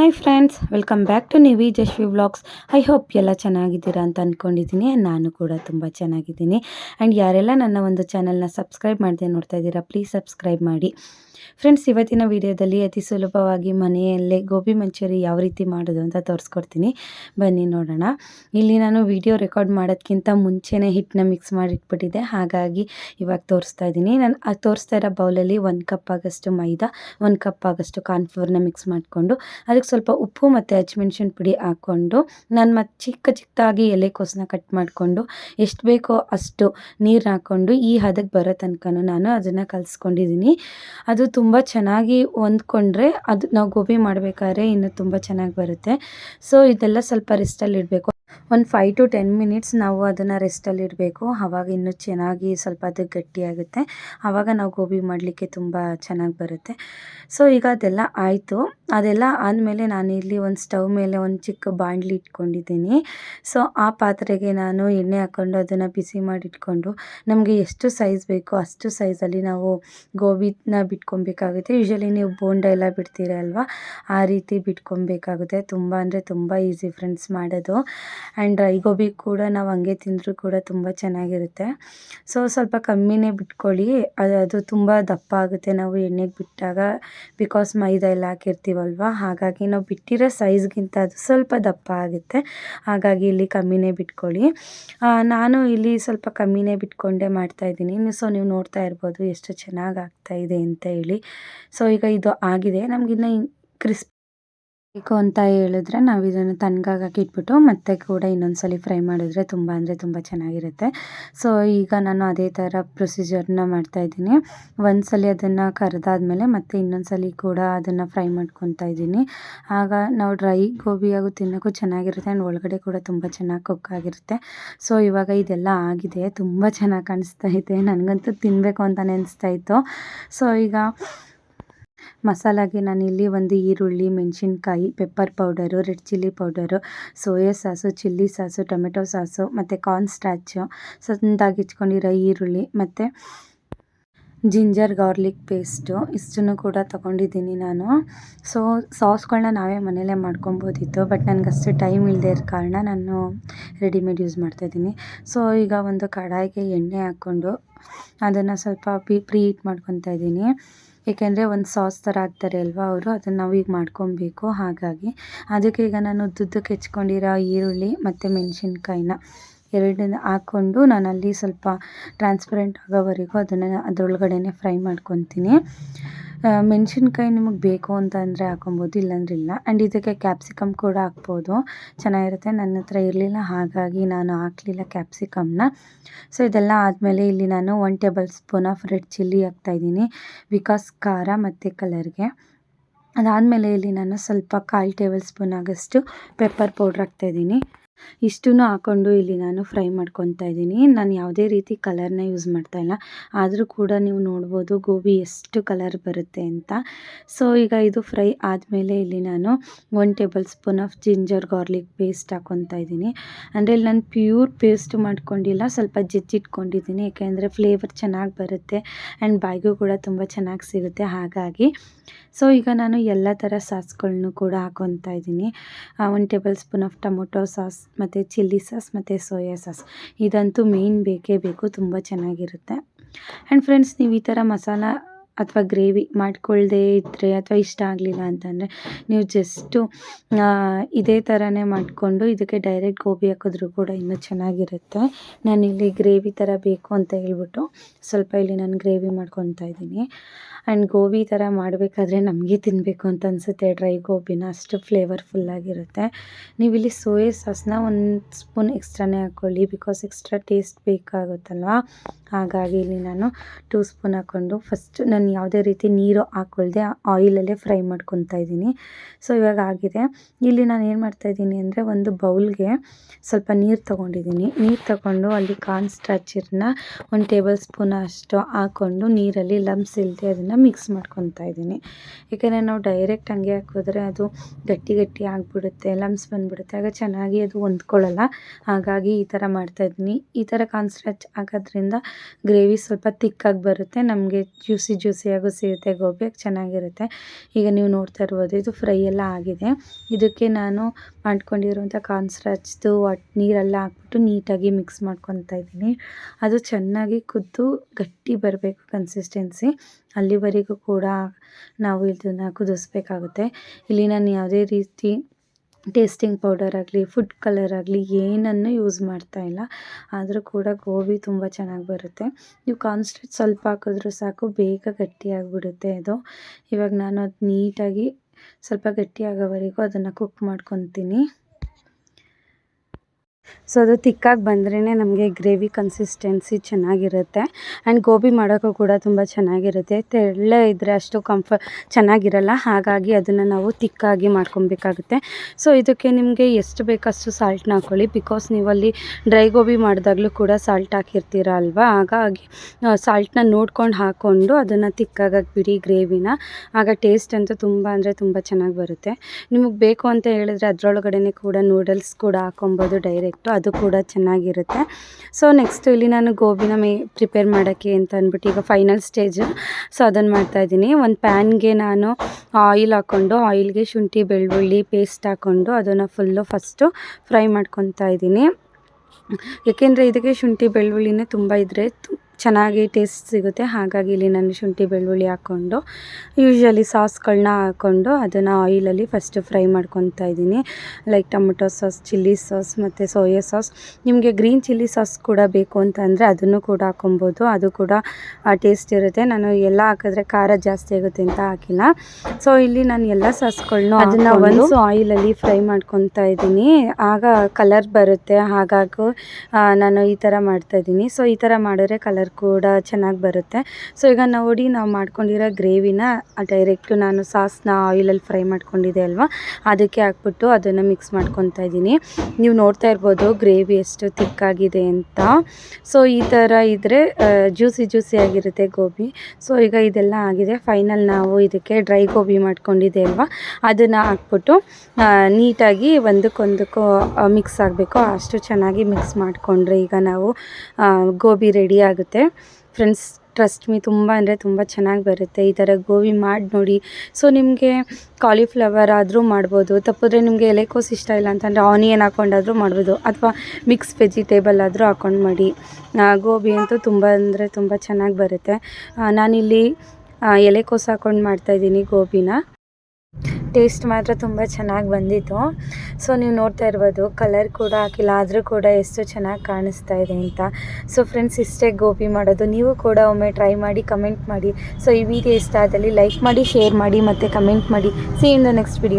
Hi friends welcome back to Nivi Jashvi vlogs I hope ಎಲ್ಲ ಚೆನ್ನಾಗಿದ್ದೀರಾ ಅಂತ ಅಂದ್ಕೊಂಡಿದ್ದೀನಿ ನಾನು ಕೂಡ ತುಂಬ ಚೆನ್ನಾಗಿದ್ದೀನಿ. ಆ್ಯಂಡ್ ಯಾರೆಲ್ಲ ನನ್ನ ಒಂದು ಚಾನಲ್ನ ಸಬ್ಸ್ಕ್ರೈಬ್ ಮಾಡಿದೆ ನೋಡ್ತಾ ಇದ್ದೀರಾ ಪ್ಲೀಸ್ ಸಬ್ಸ್ಕ್ರೈಬ್ ಮಾಡಿ. ಫ್ರೆಂಡ್ಸ್ ಇವತ್ತಿನ ವಿಡಿಯೋದಲ್ಲಿ ಅತಿ ಸುಲಭವಾಗಿ ಮನೆಯಲ್ಲೇ ಗೋಬಿ ಮಂಚೂರಿ ಯಾವ ರೀತಿ ಮಾಡೋದು ಅಂತ ತೋರಿಸ್ಕೊಡ್ತೀನಿ. ಬನ್ನಿ ನೋಡೋಣ. ಇಲ್ಲಿ ನಾನು ವಿಡಿಯೋ ರೆಕಾರ್ಡ್ ಮಾಡೋದಕ್ಕಿಂತ ಮುಂಚೆನೇ ಹಿಟ್ಟನ್ನ ಮಿಕ್ಸ್ ಮಾಡಿಟ್ಬಿಟ್ಟಿದ್ದೆ. ಹಾಗಾಗಿ ಇವಾಗ ತೋರಿಸ್ತಾ ಇದ್ದೀನಿ. ನಾನು, ಆ, ತೋರಿಸ್ತಾ ಇರೋ ಬೌಲಲ್ಲಿ ಒಂದು ಕಪ್ ಆಗಷ್ಟು ಮೈದಾ, ಒಂದು ಕಪ್ ಆಗಷ್ಟು ಕಾರ್ನ್ಫ್ಲೋರ್ನ ಮಿಕ್ಸ್ ಮಾಡಿಕೊಂಡು, ಅದಕ್ಕೆ ಸ್ವಲ್ಪ ಉಪ್ಪು ಮತ್ತು ಹಚ್ಮೆಣ್ಸಿನ ಪುಡಿ ಹಾಕ್ಕೊಂಡು, ನಾನು ಮತ್ತು ಚಿಕ್ಕ ಚಿಕ್ಕದಾಗಿ ಎಲೆಕೋಸನ್ನ ಕಟ್ ಮಾಡಿಕೊಂಡು, ಎಷ್ಟು ಬೇಕೋ ಅಷ್ಟು ನೀರು ಹಾಕ್ಕೊಂಡು ಈ ಹದಕ್ಕೆ ಬರೋ ತನಕನೂ ನಾನು ಅದನ್ನು ಕಲಿಸ್ಕೊಂಡಿದ್ದೀನಿ. ಅದು ತುಂಬ ಚೆನ್ನಾಗಿ ಹೊಂದ್ಕೊಂಡ್ರೆ ಅದು ನಾವು ಗೋಬಿ ಮಾಡಬೇಕಾದ್ರೆ ಇನ್ನೂ ತುಂಬ ಚೆನ್ನಾಗಿ ಬರುತ್ತೆ. ಸೊ ಇದೆಲ್ಲ ಸ್ವಲ್ಪ ರೆಸ್ಟಲ್ಲಿ ಇಡಬೇಕು ಒಂದು ಫೈವ್ ಟು ಟೆನ್ ಮಿನಿಟ್ಸ್ ನಾವು ಅದನ್ನು ರೆಸ್ಟಲ್ಲಿ ಇಡಬೇಕು. ಆವಾಗ ಇನ್ನೂ ಚೆನ್ನಾಗಿ ಸ್ವಲ್ಪ ಅದು ಗಟ್ಟಿಯಾಗುತ್ತೆ. ಆವಾಗ ನಾವು ಗೋಬಿ ಮಾಡಲಿಕ್ಕೆ ತುಂಬ ಚೆನ್ನಾಗಿ ಬರುತ್ತೆ. ಸೊ ಈಗ ಅದೆಲ್ಲ ಆಯಿತು. ಅದೆಲ್ಲ ಆದಮೇಲೆ ನಾನು ಇಲ್ಲಿ ಒಂದು ಸ್ಟವ್ ಮೇಲೆ ಒಂದು ಚಿಕ್ಕ ಬಾಣಲಿ ಇಟ್ಕೊಂಡಿದ್ದೀನಿ. ಸೊ ಆ ಪಾತ್ರೆಗೆ ನಾನು ಎಣ್ಣೆ ಹಾಕ್ಕೊಂಡು ಅದನ್ನು ಬಿಸಿ ಮಾಡಿಟ್ಕೊಂಡು ನಮಗೆ ಎಷ್ಟು ಸೈಜ್ ಬೇಕೋ ಅಷ್ಟು ಸೈಜಲ್ಲಿ ನಾವು ಗೋಬಿನ ಬಿಟ್ಕೊಬೇಕಾಗುತ್ತೆ. ಯೂಶಲಿ ನೀವು ಬೋಂಡ ಎಲ್ಲ ಬಿಡ್ತೀರ ಅಲ್ವಾ ಆ ರೀತಿ ಬಿಟ್ಕೊಬೇಕಾಗುತ್ತೆ. ತುಂಬ ಅಂದರೆ ತುಂಬ ಈಸಿ ಫ್ರೆಂಡ್ಸ್ ಮಾಡೋದು. ಆ್ಯಂಡ್ ಡ್ರೈ ಗೋಬಿ ಕೂಡ ನಾವು ಹಂಗೆ ತಿಂದರೂ ಕೂಡ ತುಂಬ ಚೆನ್ನಾಗಿರುತ್ತೆ. ಸೊ ಸ್ವಲ್ಪ ಕಮ್ಮಿನೇ ಬಿಟ್ಕೊಳ್ಳಿ. ಅದು ಅದು ತುಂಬ ದಪ್ಪ ಆಗುತ್ತೆ. ನಾವು ಎಣ್ಣೆಗೆ ಬಿಟ್ಟಾಗ ಬಿಕಾಸ್ ಮೈದಾ ಎಲ್ಲ ಹಾಕಿರ್ತೀವಲ್ವ? ಹಾಗಾಗಿ ನಾವು ಬಿಟ್ಟಿರೋ ಸೈಜ್ಗಿಂತ ಅದು ಸ್ವಲ್ಪ ದಪ್ಪ ಆಗುತ್ತೆ. ಹಾಗಾಗಿ ಇಲ್ಲಿ ಕಮ್ಮಿನೇ ಬಿಟ್ಕೊಳ್ಳಿ. ನಾನು ಇಲ್ಲಿ ಸ್ವಲ್ಪ ಕಮ್ಮಿನೇ ಬಿಟ್ಕೊಂಡೇ ಮಾಡ್ತಾಯಿದ್ದೀನಿ ಸೊ ನೀವು ನೋಡ್ತಾ ಇರ್ಬೋದು ಎಷ್ಟು ಚೆನ್ನಾಗಿ ಆಗ್ತಾಯಿದೆ ಅಂತ ಹೇಳಿ. ಸೊ ಈಗ ಇದು ಆಗಿದೆ. ನಮಗಿನ್ನ ಕ್ರಿಸ್ಪ್ ಬೇಕು ಅಂತ ಹೇಳಿದ್ರೆ ನಾವು ಇದನ್ನು ತಣ್ಣಗಾಗಿ ಹಾಕಿಟ್ಬಿಟ್ಟು ಮತ್ತೆ ಕೂಡ ಇನ್ನೊಂದ್ಸಲಿ ಫ್ರೈ ಮಾಡಿದ್ರೆ ತುಂಬ ಅಂದರೆ ತುಂಬ ಚೆನ್ನಾಗಿರುತ್ತೆ. ಸೊ ಈಗ ನಾನು ಅದೇ ಥರ ಪ್ರೊಸೀಜರ್ನ ಮಾಡ್ತಾಯಿದ್ದೀನಿ ಒಂದ್ಸಲಿ ಅದನ್ನು ಕರೆದಾದ್ಮೇಲೆ ಮತ್ತೆ ಇನ್ನೊಂದ್ಸಲಿ ಕೂಡ ಅದನ್ನು ಫ್ರೈ ಮಾಡ್ಕೊತಾ ಇದ್ದೀನಿ. ಆಗ ನಾವು ಡ್ರೈ ಗೋಬಿಯಾಗೂ ತಿನ್ನೋಕ್ಕೂ ಚೆನ್ನಾಗಿರುತ್ತೆ ಆ್ಯಂಡ್ ಒಳಗಡೆ ಕೂಡ ತುಂಬ ಚೆನ್ನಾಗಿ ಕುಕ್ ಆಗಿರುತ್ತೆ. ಸೊ ಇವಾಗ ಇದೆಲ್ಲ ಆಗಿದೆ. ತುಂಬ ಚೆನ್ನಾಗಿ ಕಾಣಿಸ್ತಾ ಇದೆ. ನನಗಂತೂ ತಿನ್ನಬೇಕು ಅಂತ ಅನಿಸ್ತಾ ಇತ್ತು. ಸೊ ಈಗ ಮಸಾಲಾಗೆ ನಾನಿಲ್ಲಿ ಒಂದು ಈರುಳ್ಳಿ, ಮೆಣಸಿನ್ಕಾಯಿ pepper powder red chilli powder soya sauce chilli sauce tomato sauce ಮತ್ತು ಕಾರ್ನ್ ಸ್ಟ್ಯಾಚು ಸಣ್ಣದಾಗಿ ಇಚ್ಕೊಂಡಿರೋ ಈರುಳ್ಳಿ ಮತ್ತು ಜಿಂಜರ್ ಗಾರ್ಲಿಕ್ ಪೇಸ್ಟು ಇಷ್ಟನ್ನು ಕೂಡ ತೊಗೊಂಡಿದ್ದೀನಿ ನಾನು. ಸೊ ಸಾಸ್ಗಳನ್ನ ನಾವೇ ಮನೆಯಲ್ಲೇ ಮಾಡ್ಕೊಬೋದಿತ್ತು ಬಟ್ ನನಗೆ ಅಷ್ಟು ಟೈಮ್ ಇಲ್ಲದೇ ಇರೋ ಕಾರಣ ನಾನು ರೆಡಿಮೇಡ್ ಯೂಸ್ ಮಾಡ್ತಾಯಿದ್ದೀನಿ ಸೊ ಈಗ ಒಂದು ಕಡಾಯಿಗೆ ಎಣ್ಣೆ ಹಾಕ್ಕೊಂಡು ಅದನ್ನು ಸ್ವಲ್ಪ ಪ್ರೀ ಹೀಟ್ ಮಾಡ್ಕೊತಾ ಇದ್ದೀನಿ. ಏಕೆಂದರೆ ಒಂದು ಸಾಸ್ ಥರ ಹಾಕ್ತಾರೆ ಅಲ್ವಾ ಅವರು? ಅದನ್ನು ನಾವು ಈಗ ಮಾಡ್ಕೊಬೇಕು. ಹಾಗಾಗಿ ಅದಕ್ಕೆ ಈಗ ನಾನು ಉದ್ದುದ್ದಕ್ಕೆ ಹೆಚ್ಕೊಂಡಿರೋ ಈರುಳ್ಳಿ ಮತ್ತು ಮೆಣಸಿನ್ಕಾಯಿನ ಎರಡನ್ನ ಹಾಕ್ಕೊಂಡು ನಾನು ಅಲ್ಲಿ ಸ್ವಲ್ಪ ಟ್ರಾನ್ಸ್ಪರೆಂಟ್ ಆಗೋವರೆಗೂ ಅದನ್ನು ಅದರೊಳಗಡೆನೆ ಫ್ರೈ ಮಾಡ್ಕೊತೀನಿ. ಮೆಣಸಿನ್ಕಾಯಿ ನಿಮಗೆ ಬೇಕು ಅಂತ ಅಂದರೆ ಹಾಕೊಬೋದು, ಇಲ್ಲಾಂದ್ರೆ ಇಲ್ಲ. ಆ್ಯಂಡ್ ಇದಕ್ಕೆ ಕ್ಯಾಪ್ಸಿಕಮ್ ಕೂಡ ಹಾಕ್ಬೋದು. ಚೆನ್ನಾಗಿರುತ್ತೆ. ನನ್ನ ಹತ್ರ ಇರಲಿಲ್ಲ, ಹಾಗಾಗಿ ನಾನು ಹಾಕಲಿಲ್ಲ ಕ್ಯಾಪ್ಸಿಕಮ್ನ ಸೊ ಇದೆಲ್ಲ ಆದಮೇಲೆ ಇಲ್ಲಿ ನಾನು one tablespoon of red chilli ಹಾಕ್ತಾಯಿದ್ದೀನಿ ಬಿಕಾಸ್ ಖಾರ ಮತ್ತು ಕಲರ್ಗೆ ಅದಾದಮೇಲೆ ಇಲ್ಲಿ ನಾನು ಸ್ವಲ್ಪ ಕಾಲು ಟೇಬಲ್ ಸ್ಪೂನ್ ಆಗಷ್ಟು ಪೆಪ್ಪರ್ ಪೌಡ್ರ್ ಹಾಕ್ತಾಯಿದ್ದೀನಿ ಇಷ್ಟನ್ನು ಹಾಕ್ಕೊಂಡು ಇಲ್ಲಿ ನಾನು ಫ್ರೈ ಮಾಡ್ಕೊತಾ ಇದ್ದೀನಿ. ನಾನು ಯಾವುದೇ ರೀತಿ ಕಲರ್ನ ಯೂಸ್ ಮಾಡ್ತಾ ಇಲ್ಲ. ಆದರೂ ಕೂಡ ನೀವು ನೋಡ್ಬೋದು ಗೋಬಿ ಎಷ್ಟು ಕಲರ್ ಬರುತ್ತೆ ಅಂತ. ಸೊ, ಈಗ ಇದು ಫ್ರೈ ಆದಮೇಲೆ ಇಲ್ಲಿ ನಾನು one tablespoon of ginger garlic paste ಹಾಕ್ಕೊತಾ ಇದ್ದೀನಿ. ಅಂದರೆ ಇಲ್ಲಿ ನಾನು ಪ್ಯೂರ್ ಪೇಸ್ಟ್ ಮಾಡ್ಕೊಂಡಿಲ್ಲ, ಸ್ವಲ್ಪ ಜಜ್ಜಿಟ್ಕೊಂಡಿದ್ದೀನಿ. ಯಾಕೆಂದರೆ ಫ್ಲೇವರ್ ಚೆನ್ನಾಗಿ ಬರುತ್ತೆ ಆ್ಯಂಡ್ ಬಾಯಿಗೂ ಕೂಡ ತುಂಬ ಚೆನ್ನಾಗಿ ಸಿಗುತ್ತೆ ಹಾಗಾಗಿ. ಸೊ, ಈಗ ನಾನು ಎಲ್ಲ ಥರ ಸಾಸ್ಗಳನ್ನೂ ಕೂಡ ಹಾಕ್ಕೊತಾ ಇದ್ದೀನಿ. One tablespoon of tomato sauce ಮತ್ತು ಚಿಲ್ಲಿ ಸಾಸ್ ಮತ್ತು ಸೋಯಾ ಸಾಸ್. ಇದಂತೂ ಮೇಯ್ನ್ ಬೇಕೇ ಬೇಕು, ತುಂಬ ಚೆನ್ನಾಗಿರುತ್ತೆ. ಆ್ಯಂಡ್ ಫ್ರೆಂಡ್ಸ್ ನೀವು ಈ ಥರ ಮಸಾಲ ಅಥವಾ ಗ್ರೇವಿ ಮಾಡ್ಕೊಳ್ಳದೇ ಇದ್ದರೆ ಅಥವಾ ಇಷ್ಟ ಆಗಲಿಲ್ಲ ಅಂತಂದರೆ, ನೀವು ಜಸ್ಟು ಇದೇ ಥರನೇ ಮಾಡಿಕೊಂಡು ಇದಕ್ಕೆ ಡೈರೆಕ್ಟ್ ಗೋಬಿ ಹಾಕಿದ್ರೂ ಕೂಡ ಇನ್ನೂ ಚೆನ್ನಾಗಿರುತ್ತೆ. ನಾನಿಲ್ಲಿ ಗ್ರೇವಿ ಥರ ಬೇಕು ಅಂತ ಹೇಳ್ಬಿಟ್ಟು ಸ್ವಲ್ಪ ಇಲ್ಲಿ ನಾನು ಗ್ರೇವಿ ಮಾಡ್ಕೊತಾ ಇದ್ದೀನಿ. ಆ್ಯಂಡ್ ಗೋಬಿ ಥರ ಮಾಡಬೇಕಾದ್ರೆ ನಮಗೆ ತಿನ್ನಬೇಕು ಅಂತ ಅನಿಸುತ್ತೆ. ಡ್ರೈ ಗೋಬಿನ ಅಷ್ಟು ಫ್ಲೇವರ್ಫುಲ್ಲಾಗಿರುತ್ತೆ ನೀವು ಇಲ್ಲಿ ಸೋಯಾ ಸಾಸ್ನ ಒಂದು ಸ್ಪೂನ್ ಎಕ್ಸ್ಟ್ರಾನೇ ಹಾಕ್ಕೊಳ್ಳಿ ಬಿಕಾಸ್ ಎಕ್ಸ್ಟ್ರಾ ಟೇಸ್ಟ್ ಬೇಕಾಗುತ್ತಲ್ವ? ಹಾಗಾಗಿ ಇಲ್ಲಿ ನಾನು ಟೂ ಸ್ಪೂನ್ ಹಾಕ್ಕೊಂಡು ಫಸ್ಟ್ ನಾನು ಯಾವುದೇ ರೀತಿ ನೀರು ಹಾಕ್ಕೊಳ್ದೆ ಆಯಿಲಲ್ಲೇ ಫ್ರೈ ಮಾಡ್ಕೊತಾ ಇದ್ದೀನಿ. ಸೊ ಇವಾಗ ಆಗಿದೆ. ಇಲ್ಲಿ ನಾನು ಏನು ಮಾಡ್ತಾಯಿದ್ದೀನಿ ಅಂದರೆ ಒಂದು ಬೌಲ್ಗೆ ಸ್ವಲ್ಪ ನೀರು ತೊಗೊಂಡಿದ್ದೀನಿ. ನೀರು ತಗೊಂಡು ಅಲ್ಲಿ ಕಾರ್ನ್ ಸ್ಟ್ರಾಚಿರನ್ನ ಒಂದು ಟೇಬಲ್ ಸ್ಪೂನ್ ಅಷ್ಟು ಹಾಕ್ಕೊಂಡು ನೀರಲ್ಲಿ ಲಮ್ಸ್ ಇಲ್ಲದೆ ಅದನ್ನು ಮಿಕ್ಸ್ ಮಾಡ್ಕೊತಾ ಇದ್ದೀನಿ. ಯಾಕೆಂದರೆ ನಾವು ಡೈರೆಕ್ಟ್ ಹಂಗೆ ಹಾಕಿದ್ರೆ ಅದು ಗಟ್ಟಿ ಗಟ್ಟಿ ಆಗಿಬಿಡುತ್ತೆ ಲಮ್ಸ್ ಬಂದುಬಿಡುತ್ತೆ. ಆಗ ಚೆನ್ನಾಗಿ ಅದು ಹೊಂದ್ಕೊಳ್ಳಲ್ಲ. ಹಾಗಾಗಿ ಈ ಥರ ಮಾಡ್ತಾಯಿದ್ದೀನಿ ಈ ಥರ ಕಾನ್ಸ್ಟ್ರಾಚ್ ಆಗೋದ್ರಿಂದ ಗ್ರೇವಿ ಸ್ವಲ್ಪ ತಿಕ್ಕಾಗಿ ಬರುತ್ತೆ. ನಮಗೆ ಜ್ಯೂಸಿ ಜ್ಯೂಸಿಯಾಗೂ ಸಿಗುತ್ತೆ ಗೋಬಿಯಾಗಿ ಚೆನ್ನಾಗಿರುತ್ತೆ. ಈಗ ನೀವು ನೋಡ್ತಾ ಇರ್ಬೋದು, ಇದು ಫ್ರೈ ಎಲ್ಲ ಆಗಿದೆ. ಇದಕ್ಕೆ ನಾನು ಮಾಡ್ಕೊಂಡಿರುವಂಥ ಕಾರ್ನ್ಸ್ಟಾಚ್ದು ಒಟ್ಟು ನೀರೆಲ್ಲ ಹಾಕ್ಬಿಟ್ಟು ನೀಟಾಗಿ ಮಿಕ್ಸ್ ಮಾಡ್ಕೊತಾ ಇದ್ದೀನಿ. ಅದು ಚೆನ್ನಾಗಿ ಕುದ್ದು ಗಟ್ಟಿ ಬರಬೇಕು ಕನ್ಸಿಸ್ಟೆನ್ಸಿ ಅಲ್ಲಿವರೆಗೂ ಕೂಡ ನಾವು ಇದನ್ನು ಕುದಿಸ್ಬೇಕಾಗುತ್ತೆ. ಇಲ್ಲಿ ನಾನು ಯಾವುದೇ ರೀತಿ ಟೇಸ್ಟಿಂಗ್ ಪೌಡರ್ ಆಗಲಿ ಫುಡ್ ಕಲರ್ ಆಗಲಿ ಏನನ್ನು ಯೂಸ್ ಮಾಡ್ತಾ ಇಲ್ಲ. ಆದರೂ ಕೂಡ ಗೋಬಿ ತುಂಬ ಚೆನ್ನಾಗಿ ಬರುತ್ತೆ. ನೀವು ಕಾನ್ಸ್ಟೆಂಟ್ ಸ್ವಲ್ಪ ಹಾಕಿದ್ರೂ ಸಾಕು, ಬೇಗ ಗಟ್ಟಿಯಾಗಿಬಿಡುತ್ತೆ ಅದು. ಇವಾಗ ನಾನು ಅದು ನೀಟಾಗಿ ಸ್ವಲ್ಪ ಗಟ್ಟಿಯಾಗೋವರೆಗೂ ಅದನ್ನು ಕುಕ್ ಮಾಡ್ಕೊತೀನಿ. ಸೊ ಅದು ತಿಕ್ಕಾಗಿ ಬಂದ್ರೇ ನಮಗೆ ಗ್ರೇವಿ ಕನ್ಸಿಸ್ಟೆನ್ಸಿ ಚೆನ್ನಾಗಿರುತ್ತೆ. ಆ್ಯಂಡ್ ಗೋಬಿ ಮಾಡೋಕ್ಕೂ ಕೂಡ ತುಂಬ ಚೆನ್ನಾಗಿರುತ್ತೆ. ತೆಳ್ಳೆ ಇದ್ದರೆ ಅಷ್ಟು ಕಂಫ ಚೆನ್ನಾಗಿರಲ್ಲ, ಹಾಗಾಗಿ ಅದನ್ನು ನಾವು ತಿಕ್ಕಾಗಿ ಮಾಡ್ಕೊಬೇಕಾಗುತ್ತೆ ಸೊ ಇದಕ್ಕೆ ನಿಮಗೆ ಎಷ್ಟು ಬೇಕಷ್ಟು ಸಾಲ್ಟ್ನ ಹಾಕ್ಕೊಳ್ಳಿ ಬಿಕಾಸ್ ನೀವಲ್ಲಿ ಡ್ರೈ ಗೋಬಿ ಮಾಡಿದಾಗಲೂ ಕೂಡ ಸಾಲ್ಟ್ ಹಾಕಿರ್ತೀರ ಅಲ್ವಾ? ಹಾಗಾಗಿ ಸಾಲ್ಟ್ನ ನೋಡ್ಕೊಂಡು ಹಾಕ್ಕೊಂಡು ಅದನ್ನು ತಿಕ್ಕಾಗಕ್ಕೆ ಬಿಡಿ ಗ್ರೇವಿನ ಆಗ ಟೇಸ್ಟ್ ಅಂತೂ ತುಂಬ ಅಂದರೆ ತುಂಬ ಚೆನ್ನಾಗಿ ಬರುತ್ತೆ. ನಿಮಗೆ ಬೇಕು ಅಂತ ಹೇಳಿದ್ರೆ ಅದರೊಳಗಡೆ ಕೂಡ ನೂಡಲ್ಸ್ ಕೂಡ ಹಾಕೊಬೋದು ಡೈರೆಕ್ಟು ಅದು ಕೂಡ ಚೆನ್ನಾಗಿರುತ್ತೆ. ಸೊ ನೆಕ್ಸ್ಟ್ ಇಲ್ಲಿ ನಾನು ಗೋಬಿನ ಮೇ ಪ್ರಿಪೇರ್ ಮಾಡೋಕ್ಕೆ ಅಂತ ಅಂದ್ಬಿಟ್ಟು ಈಗ ಫೈನಲ್ ಸ್ಟೇಜ್ ಸೊ ಅದನ್ನು ಮಾಡ್ತಾಯಿದ್ದೀನಿ ಒಂದು ಪ್ಯಾನ್ಗೆ ನಾನು ಆಯಿಲ್ ಹಾಕ್ಕೊಂಡು ಆಯಿಲ್ಗೆ ಶುಂಠಿ, ಬೆಳ್ಳುಳ್ಳಿ ಪೇಸ್ಟ್ ಹಾಕ್ಕೊಂಡು ಅದನ್ನು ಫುಲ್ಲು ಫಸ್ಟು ಫ್ರೈ ಮಾಡ್ಕೊತಾ ಇದ್ದೀನಿ. ಏಕೆಂದರೆ ಇದಕ್ಕೆ ಶುಂಠಿ, ಬೆಳ್ಳುಳ್ಳಿನೇ ತುಂಬ ಇದ್ದರೆ ಚೆನ್ನಾಗಿ ಟೇಸ್ಟ್ ಸಿಗುತ್ತೆ. ಹಾಗಾಗಿ ಇಲ್ಲಿ ನಾನು ಶುಂಠಿ ಬೆಳ್ಳುಳ್ಳಿ ಹಾಕ್ಕೊಂಡು ಯೂಶ್ವಲಿ ಸಾಸ್ಗಳನ್ನ ಹಾಕ್ಕೊಂಡು ಅದನ್ನು ಆಯಿಲಲ್ಲಿ ಫಸ್ಟು ಫ್ರೈ ಮಾಡ್ಕೊತಾ ಇದ್ದೀನಿ. Like tomato sauce chilli sauce ಮತ್ತು ಸೋಯಾ ಸಾಸ್ ನಿಮಗೆ ಗ್ರೀನ್ ಚಿಲ್ಲಿ ಸಾಸ್ ಕೂಡ ಬೇಕು ಅಂತಂದರೆ ಅದನ್ನು ಕೂಡ ಹಾಕೊಬೋದು ಅದು ಕೂಡ ಟೇಸ್ಟ್ ಇರುತ್ತೆ. ನಾನು ಎಲ್ಲ ಹಾಕಿದ್ರೆ ಖಾರ ಜಾಸ್ತಿ ಆಗುತ್ತೆ ಅಂತ ಹಾಕಿಲ್ಲ. ಸೊ ಇಲ್ಲಿ ನಾನು ಎಲ್ಲ ಸಾಸ್ಗಳನ್ನೂ ಅದನ್ನು ಒಂದು ಆಯಿಲಲ್ಲಿ ಫ್ರೈ ಮಾಡ್ಕೊತಾ ಇದ್ದೀನಿ. ಆಗ ಕಲರ್ ಬರುತ್ತೆ. ಹಾಗಾಗಿ ನಾನು ಈ ಥರ ಮಾಡ್ತಾಯಿದ್ದೀನಿ ಸೊ ಈ ಥರ ಮಾಡಿದ್ರೆ ಕಲರ್ ಕೂಡ ಚೆನ್ನಾಗಿ ಬರುತ್ತೆ. ಸೊ ಈಗ ನೋಡಿ ನಾವು ಮಾಡ್ಕೊಂಡಿರೋ ಗ್ರೇವಿನ ಡೈರೆಕ್ಟು ನಾನು ಸಾಸ್ನ ಆಯಿಲಲ್ಲಿ ಫ್ರೈ ಮಾಡ್ಕೊಂಡಿದ್ದೆ ಅಲ್ವಾ? ಅದಕ್ಕೆ ಹಾಕ್ಬಿಟ್ಟು ಅದನ್ನು ಮಿಕ್ಸ್ ಮಾಡ್ಕೊತಾ ಇದ್ದೀನಿ. ನೀವು ನೋಡ್ತಾ ಇರ್ಬೋದು ಗ್ರೇವಿ ಎಷ್ಟು ತಿಕ್ಕಾಗಿದೆ ಅಂತ. ಸೊ ಈ ಥರ ಇದ್ದರೆ ಜ್ಯೂಸಿ ಜ್ಯೂಸಿ ಆಗಿರುತ್ತೆ ಗೋಬಿ. ಸೊ ಈಗ ಇದೆಲ್ಲ ಆಗಿದೆ. ಫೈನಲ್ ನಾವು ಇದಕ್ಕೆ ಡ್ರೈ ಗೋಬಿ ಮಾಡ್ಕೊಂಡಿದ್ದೆ ಅಲ್ವಾ? ಅದನ್ನು ಹಾಕ್ಬಿಟ್ಟು ನೀಟಾಗಿ ಒಂದಕ್ಕೊಂದಕ್ಕೂ ಮಿಕ್ಸ್ ಆಗಬೇಕು. ಅಷ್ಟು ಚೆನ್ನಾಗಿ ಮಿಕ್ಸ್ ಮಾಡಿಕೊಂಡ್ರೆ ಈಗ ನಾವು ಗೋಬಿ ರೆಡಿ ಆಗುತ್ತೆ. ಫ್ರೆಂಡ್ಸ್ ಟ್ರಸ್ಟ್ ಮೀ ತುಂಬ ಅಂದರೆ ತುಂಬ ಚೆನ್ನಾಗಿ ಬರುತ್ತೆ. ಈ ಥರ ಗೋಬಿ ಮಾಡಿ ನೋಡಿ. ಸೊ ನಿಮಗೆ ಕಾಲಿಫ್ಲವರ್ ಆದರೂ ಮಾಡ್ಬೋದು. ತಪ್ಪಿದ್ರೆ ನಿಮಗೆ ಎಲೆಕೋಸ್ ಇಷ್ಟ ಇಲ್ಲ ಅಂತಂದರೆ ಆನಿಯನ್ ಹಾಕ್ಕೊಂಡಾದರೂ ಮಾಡ್ಬೋದು. ಅಥವಾ ಮಿಕ್ಸ್ ವೆಜಿಟೇಬಲ್ ಆದರೂ ಹಾಕ್ಕೊಂಡು ಮಾಡಿ. ಗೋಬಿ ಅಂತೂ ತುಂಬ ಅಂದರೆ ತುಂಬ ಚೆನ್ನಾಗಿ ಬರುತ್ತೆ. ನಾನಿಲ್ಲಿ ಎಲೆಕೋಸು ಹಾಕ್ಕೊಂಡು ಮಾಡ್ತಾಯಿದ್ದೀನಿ ಗೋಬಿನ. ಟೇಸ್ಟ್ ಮಾತ್ರ ತುಂಬ ಚೆನ್ನಾಗಿ ಬಂದಿತ್ತು. ಸೊ ನೀವು ನೋಡ್ತಾ ಇರ್ಬೋದು ಕಲರ್ ಕೂಡ ಹಾಕಿಲ್ಲ, ಆದರೂ ಕೂಡ ಎಷ್ಟು ಚೆನ್ನಾಗಿ ಕಾಣಿಸ್ತಾ ಇದೆ ಅಂತ. ಸೊ ಫ್ರೆಂಡ್ಸ್ ಇಷ್ಟೇ ಗೋಬಿ ಮಾಡೋದು. ನೀವು ಕೂಡ ಒಮ್ಮೆ ಟ್ರೈ ಮಾಡಿ ಕಮೆಂಟ್ ಮಾಡಿ. ಸೊ ಈ ವಿಡಿಯೋ ಇಷ್ಟ ಆದಲ್ಲಿ ಲೈಕ್ ಮಾಡಿ ಶೇರ್ ಮಾಡಿ ಮತ್ತು ಕಮೆಂಟ್ ಮಾಡಿ. See in the next video